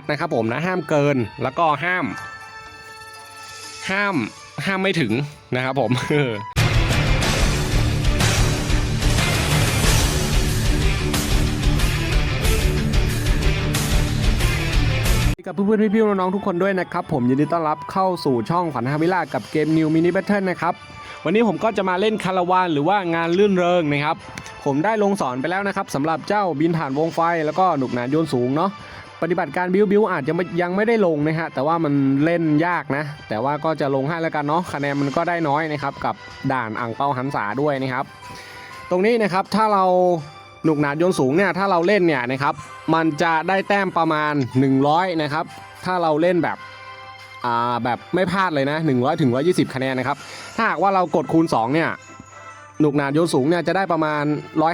ดนะครับผมนะห้ามเกินแล้วก็ห้าม ห้ามห้ามไม่ถึงนะครับผมกับเพื่อนๆพี่ๆน้องๆทุกคนด้วยนะครับ ผมยินดีต้อนรับเข้าสู่ช่องขวัญฮาวิลากับเกม New Mini Battle นะครับ วันนี้ผมก็จะมาเล่นคาราวานหรือว่างานลื่นเริงนะครับ ผมได้ลงสอนไปแล้วนะครับสำหรับเจ้าบินผ่านวงไฟแล้วก็หนุกหนานโยนสูงเนาะ ปฏิบัติการบิวบิวอาจจะไม่ยังไม่ได้ลงนะฮะแต่ว่ามันเล่นยากนะ แต่ว่าก็จะลงให้แล้วกันเนาะคะแนนมันก็ได้น้อยนะครับกับด่านอ่างเปาหันษาด้วยนะครับ ตรงนี้นะครับถ้าเราหนุกหนาดโยนสูงเนี่ยถ้าเราเล่นเนี่ยนะครับมันจะได้แต้มประมาณ 100นะครับถ้าเราเล่นแบบอ่าแบบไม่พลาดเลยนะ100ถึง120 คะแนนนะครับถ้าหากว่าเรากดคูณ2เนี่ย หนุกหนาโยนสูงเนี่ยจะได้ประมาณ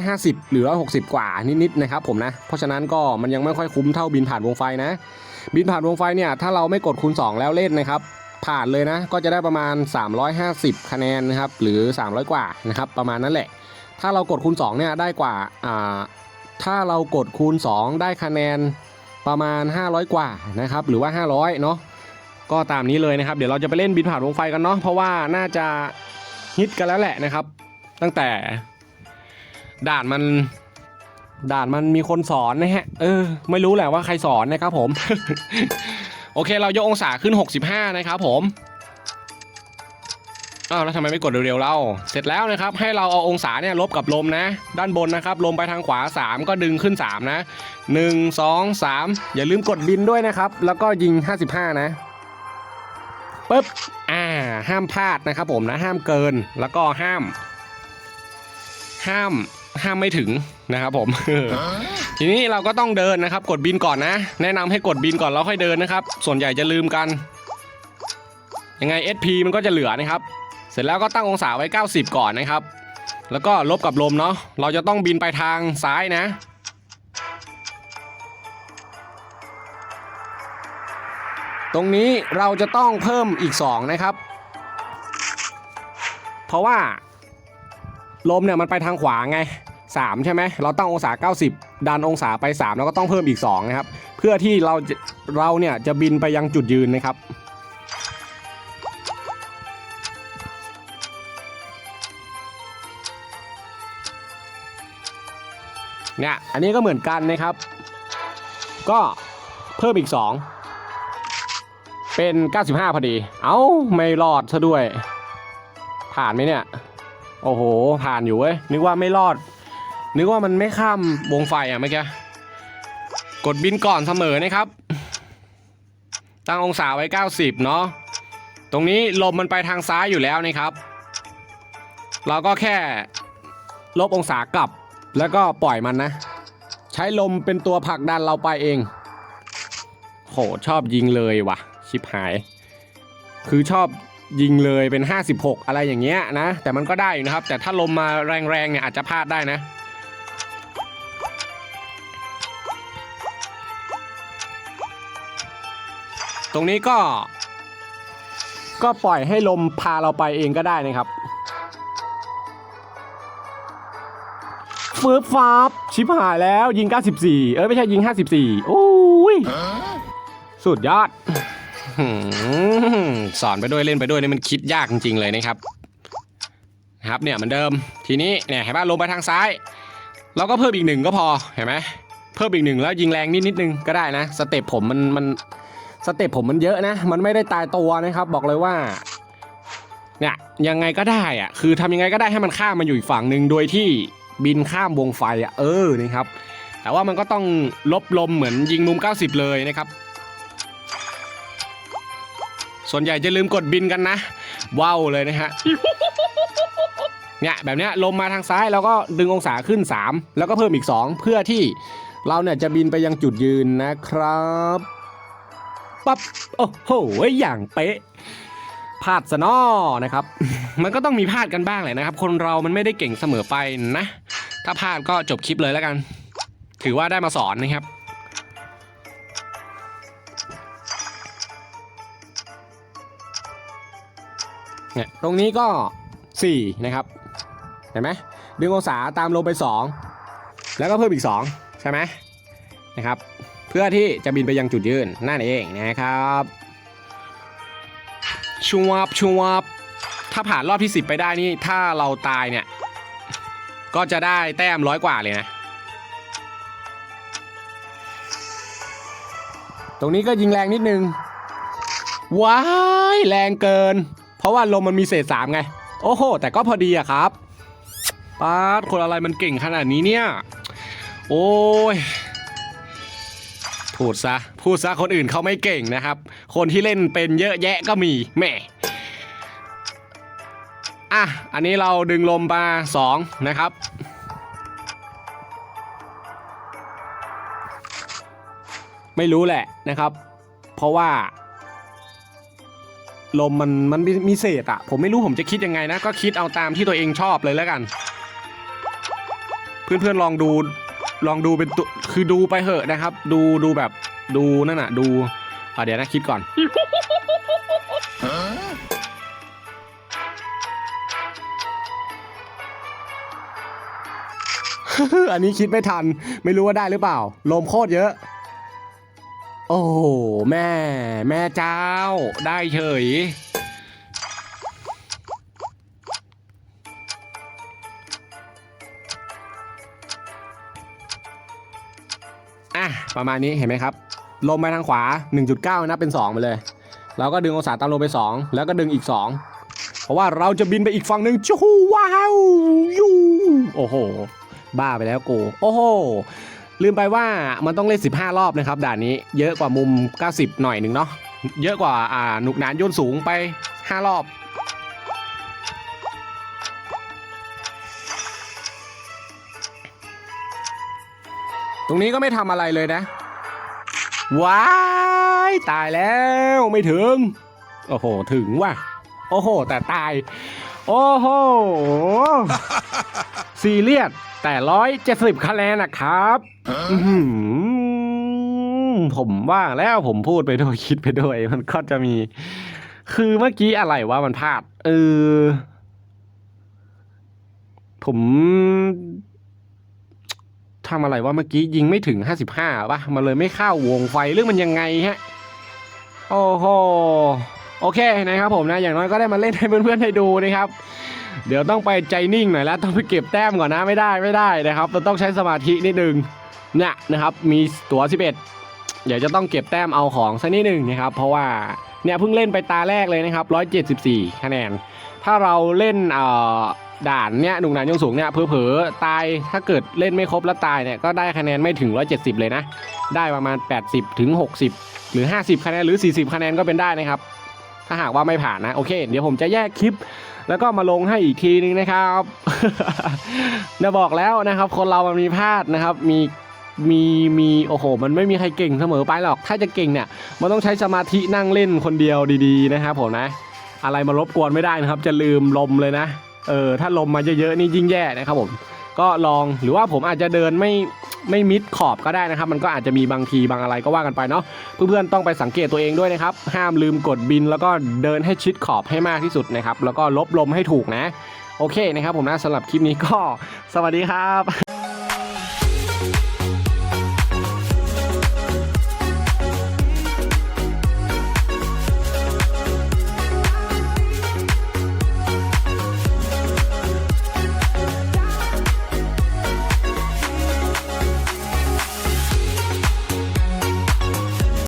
150 หรือ 160 กว่านิดๆนะครับผมนะ เพราะฉะนั้นก็มันยังไม่ค่อยคุ้มเท่าบินผ่านวงไฟนะ บินผ่านวงไฟเนี่ยถ้าเราไม่กดคูณ 2 แล้วเล่นนะครับผ่านเลยนะก็จะได้ประมาณ 350 คะแนนนะครับหรือ 300 กว่านะครับประมาณนั้นแหละ ถ้าเรากดคูณ2เนี่ยได้กว่าอ่าถ้าเรากดคูณ 2 ได้คะแนนประมาณ 500 กว่านะครับหรือว่า 500เนาะก็ตามนี้เลยนะครับ เดี๋ยวเราจะไปเล่นบินผ่านวงไฟกันเนาะเพราะว่าน่าจะฮิตกันแล้วแหละนะครับ ตั้งแต่ ด่านมัน ด่านมันมีคนสอนนะฮะ เออ ไม่รู้แหละว่าใครสอนนะครับผม โอเค เรายกองศาขึ้น 65 นะครับผมอ้าวแล้วทำไมไม่กดเร็วๆเล่าเสร็จแล้วนะครับ ให้เราเอาองศาเนี่ยลบกับลมนะ ด้านบนนะครับ ลมไปทางขวา 3 ก็ดึงขึ้น 3 นะ 1 2 3 อย่าลืมกดบินด้วยนะครับ แล้วก็ยิง 55 นะปึ๊บอ่า ห้ามพลาดนะครับผมนะ ห้ามเกินแล้วก็ห้าม ห้ามห้ามไม่ถึงนะครับผม ทีนี้เราก็ต้องเดินนะครับ กดบินก่อนนะ แนะนำให้กดบินก่อนแล้วค่อยเดินนะครับ ส่วนใหญ่จะลืมกัน ยังไง SP มันก็จะเหลือนะครับ เสร็จแล้วก็ตั้งองศาไว้ 90 ก่อนนะครับ แล้วก็ลบกับลมเนาะเราจะต้องบินไปทางซ้ายนะตรงนี้เราจะต้องเพิ่มอีก 2 นะครับ เพราะว่า ลมเนี่ยมันไปทางขวาไง 3 ใช่ไหมเราตั้งองศา 90 ดันองศาไป 3 แล้วก็ต้องเพิ่มอีก 2 นะครับ เพื่อที่เราเราเนี่ยจะบินไปยังจุดยืนนะครับเนี่ยอันนี้ก็เหมือนกันนะครับ ก็เพิ่มอีก 2 เป็น 95 พอดี เอ้า ไม่รอดซะด้วย ผ่านไหมเนี่ย โอ้โห ผ่านอยู่เว้ย นึกว่าไม่รอด นึกว่ามันไม่ข้ามวงไฟอะเมื่อกี้ กดบินก่อนเสมอนะครับ ตั้งองศาไว้ 90 เนาะ ตรงนี้ลมมันไปทางซ้ายอยู่แล้วนะครับ เราก็แค่ลบองศากลับ แล้วก็ปล่อยมันนะ ใช้ลมเป็นตัวผลักดันเราไปเอง โห ชอบยิงเลยว่ะ ชิบหาย คือชอบ ยิงเลยเป็น 56 อะไรอย่างเงี้ยนะ แต่มันก็ได้อยู่นะครับ แต่ถ้าลมมาแรงๆเนี่ยอาจจะพลาดได้นะตรงนี้ก็ ก็ปล่อยให้ลมพาเราไปเองก็ได้นะครับฟืบฟับชิบหายแล้วยิง 94 เอ้ย ไม่ใช่ยิง 54 โอ้ย สุดยอดหืม สอนไปด้วยเล่นไปด้วยนี่มันคิดยากจริงๆเลยนะครับนะครับเนี่ยเหมือนเดิมทีนี้เนี่ยเห็นป่ะลงไปทางซ้าย เราก็เพิ่มอีกหนึ่งก็พอเห็นไหมเพิ่มอีกหนึ่งแล้วยิงแรงนิดนิดนึงก็ได้นะสเต็ปผมมันมันสเต็ปผมมันเยอะนะ มันไม่ได้ตายตัวนะครับ บอกเลยว่าเนี่ยยังไงก็ได้อะคือทำยังไงก็ได้ให้มันข้ามมาอยู่อีกฝั่งหนึ่งโดยที่บินข้ามวงไฟอะเออนะครับแต่ว่ามันก็ต้องลบลมเหมือนยิงมุม 90 เลยนะครับ ส่วนใหญ่จะลืมกดบินกันนะว้าวเลยนะฮะเนี่ยแบบเนี้ยลมมาทางซ้ายเราก็ดึงองศาขึ้น 3 แล้วก็เพิ่มอีก 2 เพื่อที่เราเนี่ยจะบินไปยังจุดยืนนะครับปั๊บโอ้โหอย่างเป๊ะพลาดซะนอนะครับ มันก็ต้องมีพลาดกันบ้างแหละนะครับ คนเรามันไม่ได้เก่งเสมอไปนะ ถ้าพลาดก็จบคลิปเลยแล้วกัน ถือว่าได้มาสอนนะครับ เนี่ยตรงนี้ก็ 4 นะครับ เห็นไหมดึงองศาตามลงไป 2 แล้วก็เพิ่มอีก 2 ใช่ไหมนะครับ เพื่อที่จะบินไปยังจุดยืนนั่นเองนะครับชวบชวบถ้าผ่านรอบที่ 10 ไปได้นี่ถ้าเราตายเนี่ย ก็จะได้แต้มร้อยกว่าเลยนะ ตรงนี้ก็ยิงแรงนิดนึง ว้าย แรงเกิน ราะว่าลมมันมีเศษสามไง โอ้โห แต่ก็พอดีอะครับป้าดคนอะไรมันเก่งขนาดนี้เนี่ย โอ้ย พูดซะ พูดซะคนอื่นเขาไม่เก่งนะครับ คนที่เล่นเป็นเยอะแยะก็มีแหม่อะ อันนี้เราดึงลมมาสองนะครับ ไม่รู้แหละนะครับ เพราะว่า ลมมันมันมีมีเศษอะผมไม่รู้ผมจะคิดยังไงนะ ก็คิดเอาตามที่ตัวเองชอบเลยแล้วกัน เพื่อนๆลองดูลองดูเป็นตัวคือดูไปเหอะนะครับ ดูดูแบบดูนั่นน่ะ ดูอะเดี๋ยวนะคิดก่อนอันนี้คิดไม่ทัน ไม่รู้ว่าได้หรือเปล่า ลมโคตรเยอะ โอ้โหแม่ แม่เจ้า ได้เฉย อะ ประมาณนี้เห็นไหมครับ ลมไปทางขวา 1.9นับเป็น 2 ไปเลยแล้วก็ดึงองศาตามลมไป 2 แล้วก็ดึงอีก 2 เพราะว่าเราจะบินไปอีกฝั่งหนึ่งจูว้าวยูโอ้โห บ้าไปแล้วกู โอ้โห ลืมไปว่ามันต้องเล่น 15 รอบนะครับด่านนี้เยอะกว่ามุม 90 หน่อยหนึ่งเนาะเยอะกว่าอ่าหนุกหนานโยนสูงไป 5 รอบ ตรงนี้ก็ไม่ทำอะไรเลยนะ ว้ายตายแล้วไม่ถึง โอ้โห ถึงว่ะ โอ้โห แต่ตาย โอ้โห ซีเรียส แต่ร้อยเจ็ดสิบคะแนนนะครับผมว่าแล้วผมพูดไปด้วยคิดไปด้วย มันก็จะมี คือเมื่อกี้อะไรวะมันพลาด เออ ผมทำอะไรว่าเมื่อกี้ยิงไม่ถึง55ป่ะ มันเลยไม่เข้าวงไฟเรื่องมันยังไงฮะ โอ้โห โอเคนะครับผมนะอย่างน้อยก็ได้มาเล่นให้เพื่อนๆให้ดูนะครับเดี๋ยวต้องไปใจนิ่งหน่อยแล้วต้องไปเก็บแต้มก่อนนะไม่ได้ไม่ได้นะครับเราต้องใช้สมาธินิดนึงเนี่ยนะครับมีตั๋ว 11 เดี๋ยวจะต้องเก็บแต้มเอาของสักนิดหนึ่งนะครับเพราะว่าเนี่ยเพิ่งเล่นไปตาแรกเลยนะครับ174 คะแนน ถ้าเราเล่นเอ่อด่านเนี่ยหนุ่งหนานยงสูงเนี่ยเผลอๆตายถ้าเกิดเล่นไม่ครบแล้วตายเนี่ยก็ได้คะแนนไม่ถึง 170 เลยนะ ได้ประมาณ 80 ถึง 60 หรือ 50 คะแนนหรือ 40 คะแนนก็เป็นได้นะครับ ถ้าหากว่าไม่ผ่านนะโอเค เดี๋ยวผมจะแยกคลิป แล้วก็มาลงให้อีกทีนึงนะครับเนะบอกแล้วนะครับ คนเรามันมีพลาดนะครับ มีมีมีโอ้โห มันไม่มีใครเก่งเสมอไปหรอก ถ้าจะเก่งเนี่ยมันต้องใช้สมาธินั่งเล่นคนเดียวดีๆนะครับผมนะ อะไรมารบกวนไม่ได้นะครับ จะลืมลมเลยนะเออถ้าลมมาเยอะๆนี่ยิ่งแย่นะครับผมก็ลองหรือว่าผมอาจจะเดินไม่ ไม่มิดขอบก็ได้นะครับ มันก็อาจจะมีบางทีบางอะไรก็ว่ากันไปเนาะเพื่อนๆต้องไปสังเกตตัวเองด้วยนะครับ ห้ามลืมกดบิน แล้วก็เดินให้ชิดขอบให้มากที่สุดนะครับ แล้วก็ลบลมให้ถูกนะ โอเคนะครับ ผมนะสำหรับคลิปนี้ก็ สวัสดีครับ